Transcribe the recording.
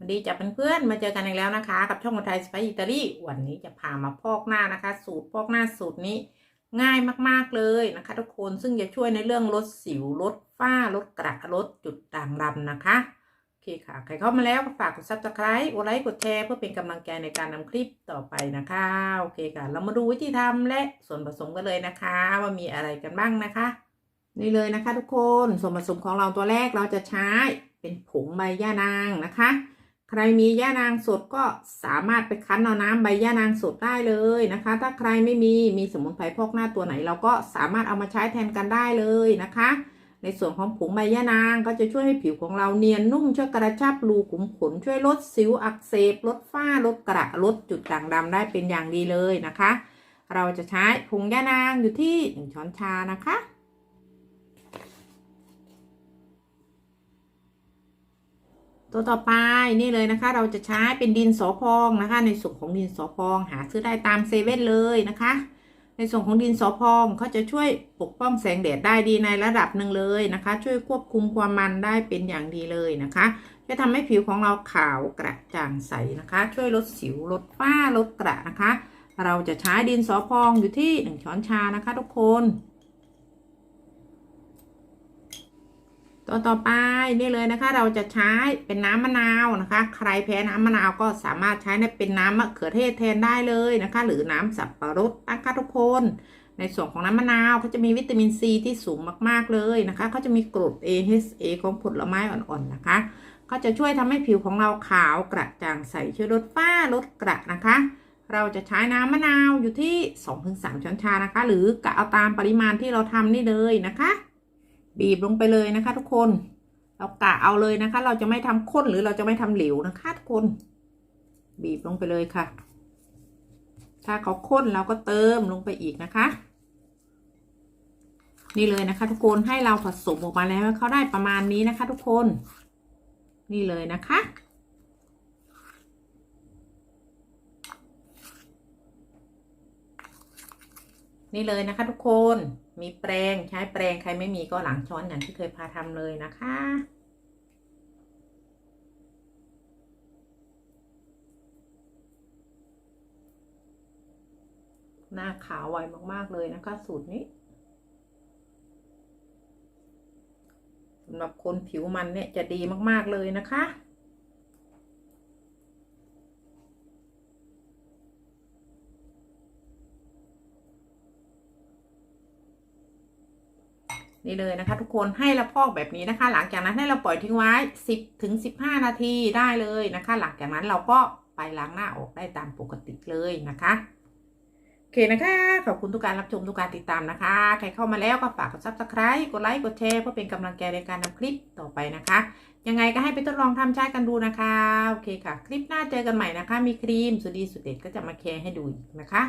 วันดีจ้ะเพื่อนๆมาเจอกันอีกแล้วนะคะ กับช่องคนไทยสไปอิตาลีวันนี้จะพามาพอกหน้านะคะ สูตรพอกหน้าสูตรนี้ง่ายมากๆเลยนะคะ ทุกคนซึ่งจะช่วยในเรื่องลดสิวลดฝ้าลดกระลดจุดด่างดำนะคะโอเคค่ะ ใครเข้ามาแล้วก็ฝากกดซับสไครต์กดไลค์กดแชร์เพื่อเป็นกำลังใจในการนำคลิปต่อไปนะคะโอเคค่ะ เรามาดูวิธีทำและส่วนผสมกันเลยนะคะ ว่ามีอะไรกันบ้างนะคะ นี่เลยนะคะ ทุกคนส่วนผสมของเราตัวแรกเราจะใช้เป็นผงใบย่านางนะคะ ใครมีย่านางสดก็สามารถไปคั้นเอาน้ำใบย่านางสดได้เลยนะคะ ถ้าใครไม่มีมีสมุนไพรพอกหน้าตัวไหน เราก็สามารถเอามาใช้แทนกันได้เลยนะคะ ในส่วนของผงใบย่านางก็จะช่วยให้ผิวของเราเนียนนุ่มช่วยกระชับรูขุมขนช่วยลดสิวอักเสบ ลดฝ้าลดกระลดจุดด่างดำได้เป็นอย่างดีเลยนะคะ เราจะใช้ผงย่านางอยู่ที่หนึ่งช้อนชานะคะ ตัวต่อไปนี่เลยนะคะ เราจะใช้เป็นดินสอพองนะคะ ในส่วนของดินสอพองหาซื้อได้ตามเซเว่นเลยนะคะ ในส่วนของดินสอพองเขาจะช่วยปกป้องแสงแดดได้ดีในระดับหนึ่งเลยนะคะ ช่วยควบคุมความมันได้เป็นอย่างดีเลยนะคะจะทำให้ผิวของเราขาวกระจ่างใสนะคะ ช่วยลดสิวลดฝ้าลดกระนะคะ เราจะใช้ดินสอพองอยู่ที่หนึ่งช้อนชานะคะ ทุกคน ตัวต่อไปนี่เลยนะคะ เราจะใช้เป็นน้ำมะนาวนะคะ ใครแพ้น้ำมะนาวก็สามารถใช้เป็นน้ำมะเขือเทศแทนได้เลยนะคะ หรือน้ำสับปะรดนะคะทุกคน ในส่วนของน้ำมะนาวเขาจะมีวิตามินซีที่สูงมากๆเลยนะคะเขาจะมีกรด AHA ของผลไม้อ่อนๆนะคะเขาจะช่วยทำให้ผิวของเราขาวกระจ่างใสช่วยลดฝ้าลดกระนะคะ เราจะใช้น้ำมะนาวอยู่ที่ 2-3 ช้อนชานะคะ หรือ กะเอาตามปริมาณที่เราทำนี่เลยนะคะ บีบลงไปเลยนะคะ ทุกคน เรากะเอาเลยนะคะ เราจะไม่ทำข้นหรือเราจะไม่ทำเหลวนะคะทุกคน บีบลงไปเลยค่ะ ถ้าเขาข้นเราก็เติมลงไปอีกนะคะ นี่เลยนะคะ ทุกคนให้เราผสมออกมาแล้วเขาได้ประมาณนี้นะคะ ทุกคน นี่เลยนะคะ นี่เลยนะคะ ทุกคนมีแปรงใช้แปรงใครไม่มีก็หลังช้อนอย่างที่เคยพาทำเลยนะคะหน้าขาวไวมาก ๆ เลยนะคะ สูตรนี้สำหรับคนผิวมันเนี่ยจะดีมาก ๆ เลยนะคะ นี่เลยนะคะ ทุกคนให้เราพอกแบบนี้นะคะ หลังจากนั้นให้เราปล่อยทิ้งไว้ 10ถึง15 นาทีได้เลยนะคะ หลังจากนั้นเราก็ไปล้างหน้าออกได้ตามปกติเลยนะคะโอเคนะคะ ขอบคุณทุกการรับชมทุกการติดตามนะคะ ใครเข้ามาแล้วก็ฝากกด subscribe กดไลค์กดแชร์เพื่อเป็นกำลังใจในการนำคลิปต่อไปนะคะ ยังไงก็ให้ไปทดลองทำใช้กันดูนะคะ โอเคค่ะ คลิปหน้าเจอกันใหม่นะคะ มีครีมสุดดีสุดเด็ดก็จะมาแชร์ให้ดูอีกนะคะ